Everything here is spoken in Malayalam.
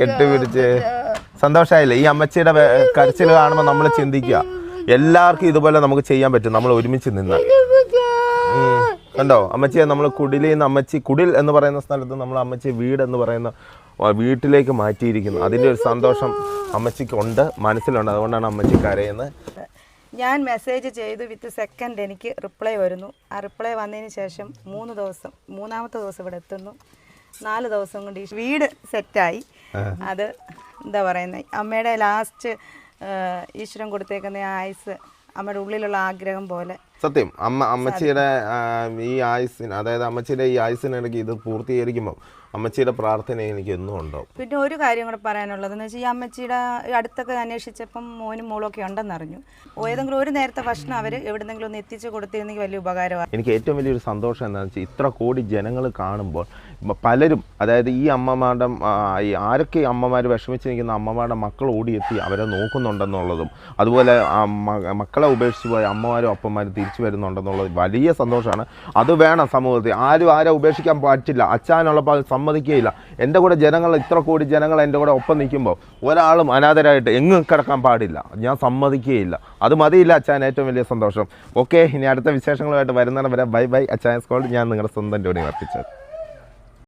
കെട്ടിപ്പിടിച്ച് സന്തോഷമായില്ലേ ഈ അമ്മച്ചിയുടെ കരച്ചിൽ കാണുമ്പോൾ നമ്മൾ ചിന്തിക്കുക. എല്ലാവർക്കും ഇതുപോലെ നമുക്ക് ചെയ്യാൻ പറ്റും. നമ്മൾ ഒരുമിച്ച് നിന്നാൽ. കണ്ടോ? അമ്മച്ചിയെ നമ്മൾ കുടിലിൽ നിന്ന് അമ്മച്ചി കുടിൽ എന്ന് പറയുന്ന സ്ഥലത്ത് നമ്മൾ അമ്മച്ചി വീട് എന്ന് പറയുന്ന വീട്ടിലേക്ക് മാറ്റിയിരിക്കുന്നു. അതിന്റെ ഒരു സന്തോഷം അമ്മച്ചിക്ക് ഉണ്ട് മനസ്സിലുണ്ട്. അതുകൊണ്ടാണ് അമ്മച്ചി കരയുന്നത്. ഞാൻ മെസ്സേജ് ചെയ്തു വിത്ത് സെക്കൻഡ് എനിക്ക് റിപ്ലൈ വരുന്നു. ആ റിപ്ലൈ വന്നതിന് ശേഷം മൂന്ന് ദിവസം മൂന്നാമത്തെ ദിവസം ഇവിടെ എത്തുന്നു. നാല് ദിവസം കൊണ്ട് ഈ വീട് സെറ്റായി. അത് എന്താ പറയുന്നത് അമ്മയുടെ ലാസ്റ്റ് ഈശ്വരൻ കൊടുത്തേക്കുന്ന ആയുസ് അമ്മയുടെ ഉള്ളിലുള്ള ആഗ്രഹം പോലെ. സത്യം. അമ്മ അമ്മച്ചിയുടെ ഈ ആയുസിന് അതായത് അമ്മച്ചിയുടെ ഈ ആയുസിനിടയ്ക്ക് ഇത് പൂർത്തീകരിക്കുമ്പോൾ അമ്മച്ചിയുടെ പ്രാർത്ഥന എനിക്ക് എന്നും ഉണ്ടോ പിന്നെ ഒരു കാര്യം കൂടെ പറയാനുള്ളത് എന്ന് വെച്ചാൽ ഈ അമ്മച്ചിയുടെ അടുത്തൊക്കെ അന്വേഷിച്ചപ്പം മോനും മോളും ഒക്കെ ഉണ്ടെന്നറിഞ്ഞു. ഏതെങ്കിലും ഒരു നേരത്തെ ഭക്ഷണം അവർ എവിടെന്നെങ്കിലും ഒന്ന് എത്തിച്ചു കൊടുത്തിരുന്നെങ്കിൽ വലിയ ഉപകാരമാണ് എനിക്ക് ഏറ്റവും വലിയൊരു സന്തോഷം എന്താണെന്ന് വെച്ചാൽ ഇത്ര കോടി ജനങ്ങൾ കാണുമ്പോൾ പലരും അതായത് ഈ അമ്മമാരുടെ ആരൊക്കെ അമ്മമാർ വിഷമിച്ച് നിൽക്കുന്ന അമ്മമാരുടെ മക്കൾ ഓടിയെത്തി അവരെ നോക്കുന്നുണ്ടെന്നുള്ളതും അതുപോലെ മക്കളെ ഉപേക്ഷിച്ച് പോയ അമ്മമാരും അപ്പന്മാരും തിരിച്ചു വരുന്നുണ്ടെന്നുള്ളത് വലിയ സന്തോഷമാണ്. അത് വേണം സമൂഹത്തിൽ. ആരും ആരെ ഉപേക്ഷിക്കാൻ പറ്റില്ല. അച്ഛനുള്ളപ്പോൾ സമ്മതിക്കുകയില്ല. എന്റെ കൂടെ ജനങ്ങൾ ഇത്ര കോടി ജനങ്ങൾ എന്റെ കൂടെ ഒപ്പം നിൽക്കുമ്പോൾ ഒരാളും അനാഥരായിട്ട് എങ്ങും കിടക്കാൻ പാടില്ല. ഞാൻ സമ്മതിക്കുകയില്ല. അത് മതിയില്ല അച്ഛൻ ഏറ്റവും വലിയ സന്തോഷം. ഓക്കെ ഇനി അടുത്ത വിശേഷങ്ങളുമായിട്ട് വരുന്നവരെ വരെ ബൈ ബൈ. അച്ഛൻ സ്കോൾ ഞാൻ നിങ്ങളുടെ സ്വന്തം ടോണി വർപ്പിച്ചത്